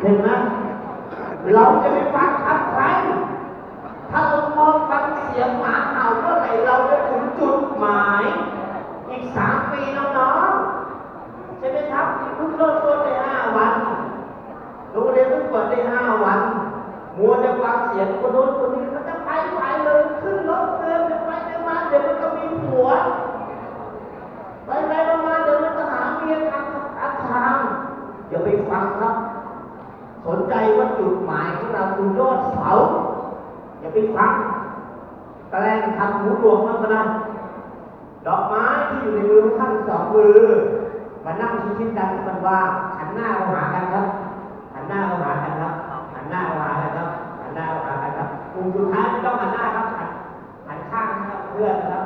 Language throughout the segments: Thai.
เห็นไหมเราจะไปฟังคำใคร ถ้าเรามองฟังเสียงหมาเห่าเมื่อไหร่เราจะถึงจุดหมาย อีกสามปีน้องๆใช่ไหมครับเพิ่งเริ่มต้นได้ห้าวันโรงเรียนเพิ่งเปิดได้ห้าวันมัวจะฟังเสียงคนโน้นคนนี้มันจะไปไปเลยขึ้นรถเดินไปไปไปมาเดี๋ยวมันก็มีผัวไปไปมาเดี๋ยวมันก็หาเมียทางทางทางอย่าไปฟังครับ สนใจว่าจุดหมายของเราคือยอดเสา อย่าไปฟังแลงทำหูดวงมันก็ได้ดอกไม้ที่อยู่ในมือของท่านสองมือมานั่งชิดๆกันให้มันว่าหันหน้าเข้าหากันครับหันหน้าเข้าหากันครับหันหน้าเข้าหากันครับหันหน้าเข้าหากันครับกลุ่มสุดท้ายไม่ต้องหันหน้าครับหันหันข้างนะครับเพื่อนนะครับ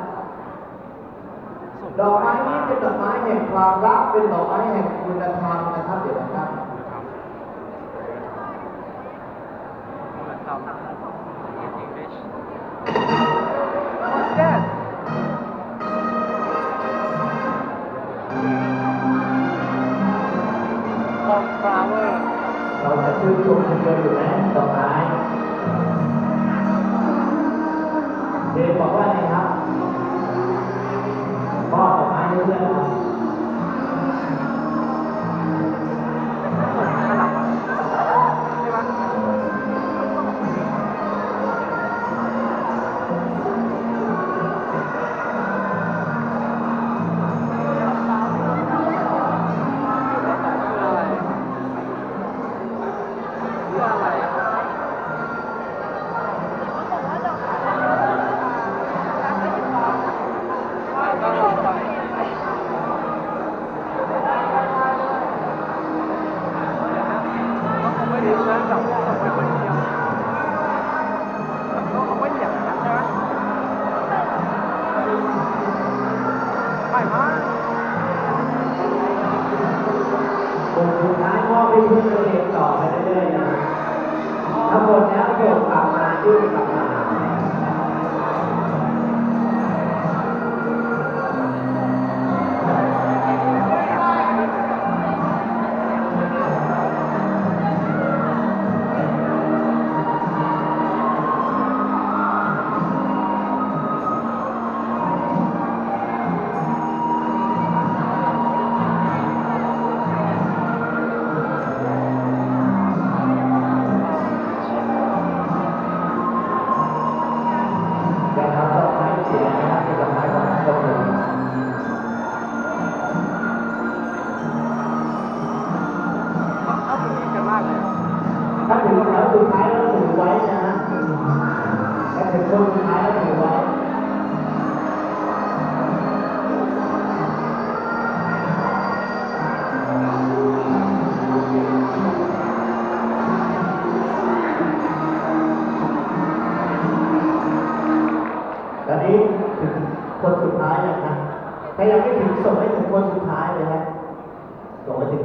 ดอกไม้นี้เป็นดอกไม้แห่งความรักเป็นดอกไม้แห่งคุณธรรมนะครับเดี๋ยวนะครับ What's that? Sunflower. เราจะชื่นชมกันอยู่นะดอกไม้เดนบอกว่าไงครับมอบดอกไม้ให้เพื่อนครับ สุดท้ายมอไปเพื่อนเรียนต่อไปเรื่อยๆนะถ้าหมดแล้วโยกกลับมายื่นกลับมา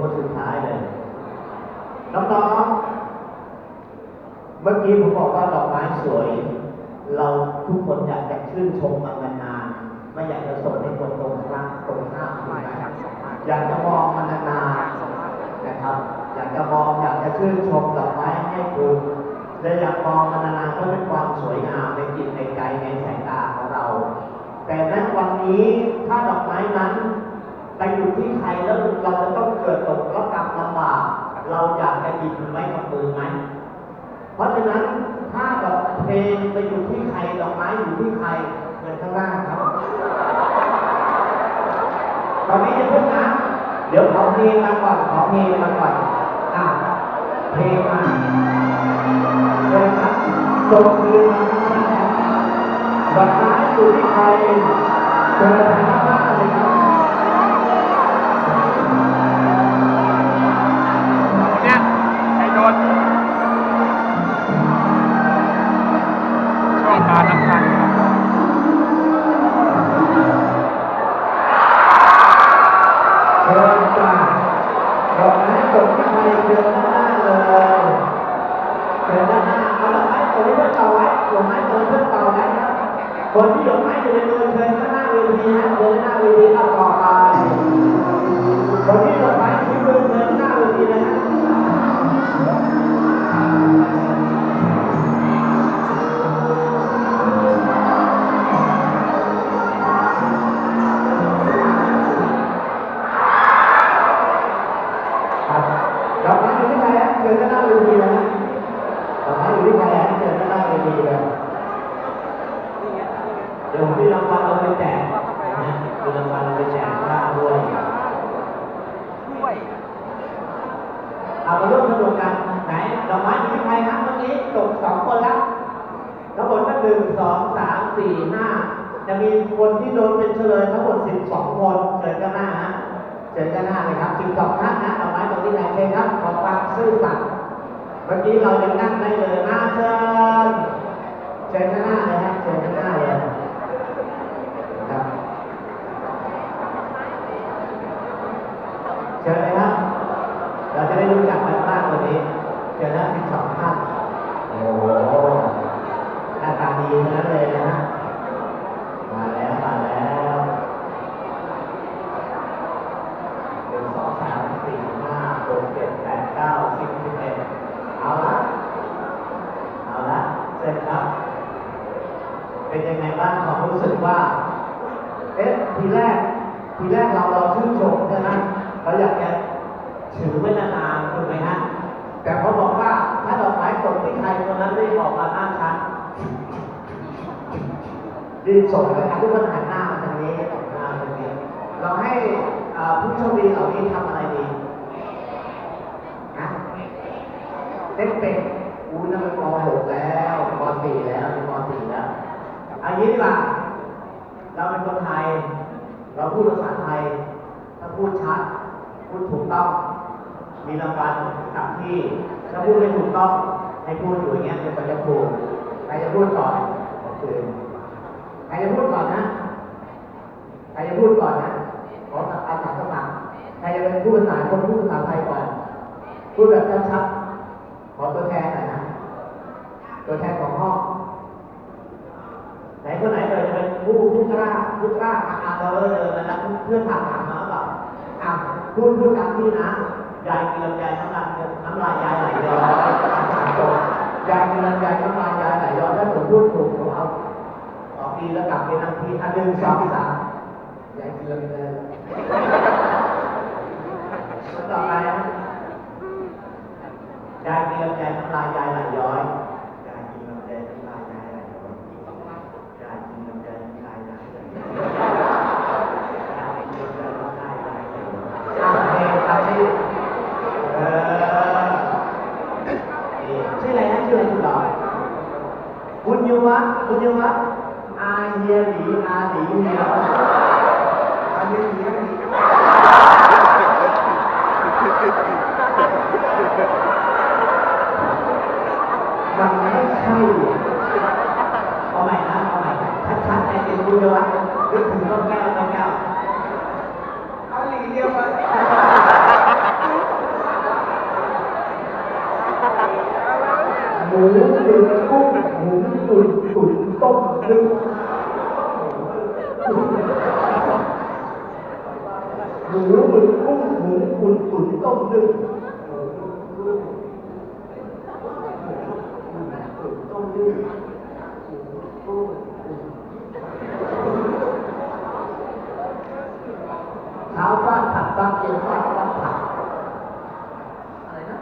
คนสุดท้ายเลยน้องๆ เมื่อกี้ผมบอกว่าดอกไม้สวย เราทุกคนอยากจะชื่นชมมันนานๆไม่อยากจะส่งให้คนตรงข้ามตรงข้ามไม่อยากส่งมากอยากจะมองมันนานๆนะครับ อยากจะมองอยากจะชื่นชมดอกไม้ให้คุณและอยากมองมันนานๆเพื่อเป็นความสวยงามในจิตในใจในสายตาของเรา แต่ณวันนี้ถ้าดอกไม้นั้น ไปอยู่ที่ใครแล้วเราจะต้องเกิดตกรับกรรมลำบากเราอยากจะหยิบมันไว้กับมือไหมเพราะฉะนั้นถ้าดอกเพลงไปอยู่ที่ใครดอกไม้อยู่ที่ใครเงินข้างล่างครับตอนนี้จะพึ่งนะเดี๋ยวขอเพลงมาก่อนขอเพลงมาก่อนอะเพลงมาเลยครับส่งคืนมาข้างล่าดอกไม้อยู่ที่ใครเชิญทางข้างล่างเลยครับ เชิญจ้าดอกไม้ตกที่ใครเชิญด้านหน้าเลยเชิญด้านหน้าเอาดอกไม้ตกให้เพื่อนเป่าไว้ดอกไม้ตกให้เพื่อนเป่าไว้ครับคนที่ดอกไม้อยู่ในมือเชิญข้างหน้าเวทีนะเชิญหน้าเวทีแล้วต่อไปคนที่ดอกไม้ที่มือเชิญหน้าเวทีนะฮะ สี่ห้าจะมีคนที่โดนเป็นเฉลยทั้งหมดสิบสองคนเชิญด้านหน้าฮะเชิญด้านหน้าเลยครับสิบสองท่านนะดอกไม้ตรงที่ไหนเชิญครับขอความซื่อสัตย์เมื่อกี้เรายังนั่งได้เลยนะเชิญเชิญด้านหน้าเลยฮะเชิญด้านหน้าเลยครับเชิญเลยครับ เราจะได้รู้จักกันมากกว่านี้เจอหน้าสิบสองท่าน โอ้โหหน้าตาดีทั้งนั้นเลยนะฮะ มาแล้วมาแล้วหนึ่งสองสามสี่ห้าหกเจ็ดแปดเก้าสิบสิบเอ็ดเอาละ เอาละเสร็จครับ เป็นยังไงบ้างความรู้สึกว่า เอ๊ะทีแรก ทีแรกเราเราชื่นชมใช่ไหมเราอยากจะถือไว้นานๆถูกไหมฮะแต่เขาบอกว่าถ้าดอกไม้ตกที่ใครคนนั้นรีบออกมาหน้าชั้นรีบส่งเลยครับทุกคนหันหน้ามาทางนี้หันหน้ามาทางนี้ เราให้ผู้โชคดีเหล่านี้ทำอะไรดีนะเต้นเป็ดอู้นั่นมันม .6 แล้วม .4 แล้วเป็นม .4 แล้ว อันนี้ดีกว่า เราเป็นคนไทย เราพูดภาษาไทย ถ้าพูดชัด พูดถูกต้อง มีรางวัลกับที่ ถ้าพูดไม่ถูกต้อง ให้พูดอยู่อย่างเงี้ยเดี๋ยวมันจะถูกใครจะพูดก่อนโอเคใครจะพูดก่อนนะ ใครจะพูดก่อนนะ ขออาสาสมัครใครจะเป็นผู้ภาษาคนพูดภาษาไทยก่อน พูดแบบชัดๆขอตัวแทนหน่อยนะ ตัวแทนของห้อง นคนไหนเอ่ยจะเป็นผู้ผู้กล้าผู้กล้าอะอะเราเดินมาแล้วเพื่อนถามถามมาแบบอะพูดพูดตามพี่นะยายกินลำไยน้ำลายน้ำลายยายไหลย้อยยายกินลำไยน้ำลายยายไหลย้อยถ้าผมพูดถูกผมเอาสองทีแล้วกลับไปนั่งทีอันหนึ่งสองสามยายกินลำไยคนต่อไปนะยายกินลำไยน้ำลายยายไหลย้อยยายกินลำไยน้ำลายยายไหลย้อย ยายกินลำไยน้ำลายยายไหลย้อยยายกินลำไยน้ำลายยายไหลย้อยอะเพลงไปดิเออนี่ชื่ออะไรนะชื่ออะไรคุณหรอบุญยวัฒน์บุญยวัฒน์อาเฮียหลี อาหลีเฮียอาเฮียหลีอาหลีมันไม่ใช่เอาใหม่นะเอาใหม่ชัดๆในเป็นบุญยวัฒน์นึกถึงต้นแก้วต้นแก้ว เอาหลีเดียวกัน หมูตุ๋นกุ้งหมูตุ๋นตุ๋นต้มนึ่งหมูหมึกกุ้งหมูตุ๋นตุ๋นต้มนึ่งต้มนึ่งเช้าฟาดผัดฟาดเย็นฟาดฟาดผัดอะไรนะ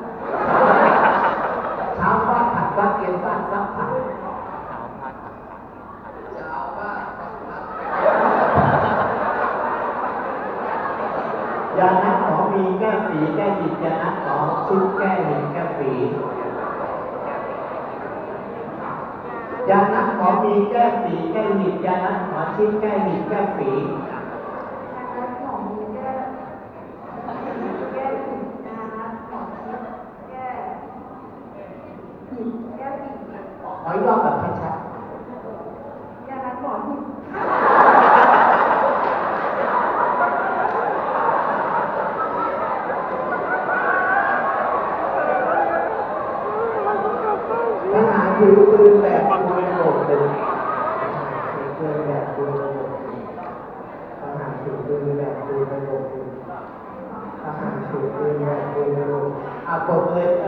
เช้าฟาดผัดฟาดเย็นฟาดฟาดผัดยานัดหมอมีแก้ ฝีแก้หยิบยานัดหมอชุดแก้หยิบแก้ฝียานัดหมอมีแก้ฝีแก้หยิบยานัดหอชุดแก้หยิบแก้ฝีของแก้แก้ผิดนะคะของชิดแก้ผิดแก้ผิดขออีกรอบแบบชัดยานัดหมอ